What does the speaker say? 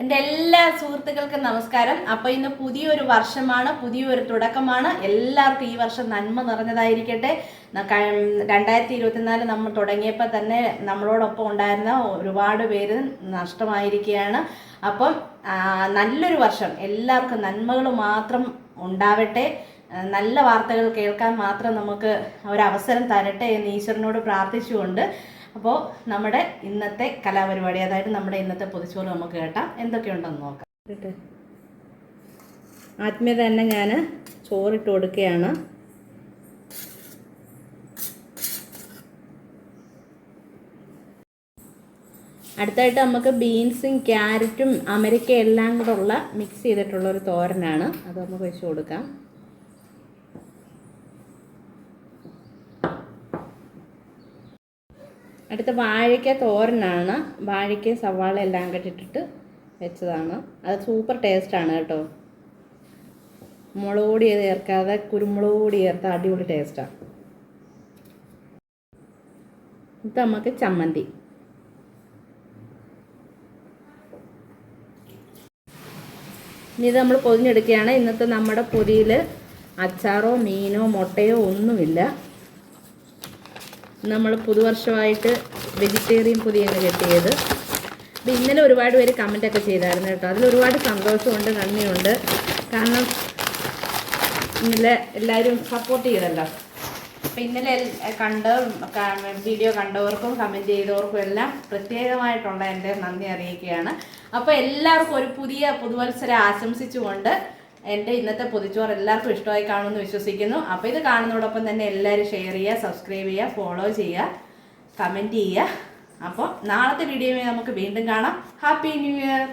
എന്റെ എല്ലാ സുഹൃത്തുക്കൾക്കും നമസ്കാരം. അപ്പോൾ ഇന്ന് പുതിയൊരു വർഷമാണ് പുതിയൊരു തുടക്കമാണ്. എല്ലാവർക്കും ഈ വർഷം നന്മ നിറഞ്ഞതായിരിക്കട്ടെ. രണ്ടായിരത്തി ഇരുപത്തിനാല് നമ്മൾ തുടങ്ങിയപ്പോൾ തന്നെ നമ്മളോടൊപ്പം ഉണ്ടായിരുന്ന ഒരുപാട് പേര് നഷ്ടമായിരിക്കുകയാണ്. അപ്പം നല്ലൊരു വർഷം. എല്ലാവർക്കും നന്മകൾ മാത്രം ഉണ്ടാവട്ടെ. നല്ല വാർത്തകൾ കേൾക്കാൻ മാത്രം നമുക്ക് ഒരവസരം തരട്ടെ എന്ന് ഈശ്വരനോട് പ്രാർത്ഥിച്ചുകൊണ്ട് അപ്പോൾ നമ്മുടെ ഇന്നത്തെ കലാപരിപാടി അതായത് നമ്മുടെ ഇന്നത്തെ പൊതിച്ചോറ് നമുക്ക് കേട്ടാം. എന്തൊക്കെയുണ്ടെന്ന് നോക്കാം. ആദ്യമേ തന്നെ ഞാൻ ചോറിട്ട് കൊടുക്കുകയാണ്. അടുത്തായിട്ട് നമുക്ക് ബീൻസും ക്യാരറ്റും അമരിക്കയും എല്ലാം കൂടെ ഉള്ള മിക്സ് ചെയ്തിട്ടുള്ള ഒരു തോരനാണ്. അത് നമുക്ക് വെച്ച് കൊടുക്കാം. അടുത്ത വാഴയ്ക്ക തോരനാണ്. വാഴയ്ക്ക സവാള എല്ലാം കൂടെ ഇട്ടിട്ട് വെച്ചതാണ്. അത് സൂപ്പർ ടേസ്റ്റാണ് കേട്ടോ. മുളക് പൊടി ചേർക്കാതെ കുരുമുളക് പൊടി ചേർത്ത അടിപൊളി ടേസ്റ്റാണ് ഇത് നമുക്ക് ചമ്മന്തി. ഇനി ഇത് നമ്മൾ പൊതിഞ്ഞെടുക്കുകയാണ്. ഇന്നത്തെ നമ്മുടെ പൊതിയിൽ അച്ചാറോ മീനോ മുട്ടയോ ഒന്നുമില്ല. നമ്മൾ പുതുവർഷമായിട്ട് വെജിറ്റേറിയൻ പുതിയങ്ങ് കെട്ടിയത്. അപ്പം ഇന്നലെ ഒരുപാട് പേര് കമന്റൊക്കെ ചെയ്തായിരുന്നു കേട്ടോ. അതിൽ ഒരുപാട് സന്തോഷമുണ്ട് നന്ദിയുണ്ട്. കാരണം ഇന്നലെ എല്ലാവരും സപ്പോർട്ട് ചെയ്തല്ലോ അപ്പം ഇന്നലെ കണ്ട വീഡിയോ കണ്ടവർക്കും കമന്റ് ചെയ്തവർക്കും എല്ലാം പ്രത്യേകമായിട്ടുള്ള എന്റെ നന്ദി അറിയിക്കുകയാണ്. അപ്പോൾ എല്ലാവർക്കും ഒരു പുതിയ പുതുവത്സരം ആശംസിച്ചുകൊണ്ട് എന്റെ ഇന്നത്തെ പൊതിച്ചോറ് എല്ലാവർക്കും ഇഷ്ടമായി കാണുമെന്ന് വിശ്വസിക്കുന്നു. അപ്പോൾ ഇത് കാണുന്നതോടൊപ്പം തന്നെ എല്ലാവരും ഷെയർ ചെയ്യുക സബ്സ്ക്രൈബ് ചെയ്യുക ഫോളോ ചെയ്യുക കമന്റ് ചെയ്യുക. അപ്പോൾ നാളത്തെ വീഡിയോയിൽ നമുക്ക് വീണ്ടും കാണാം. Happy new year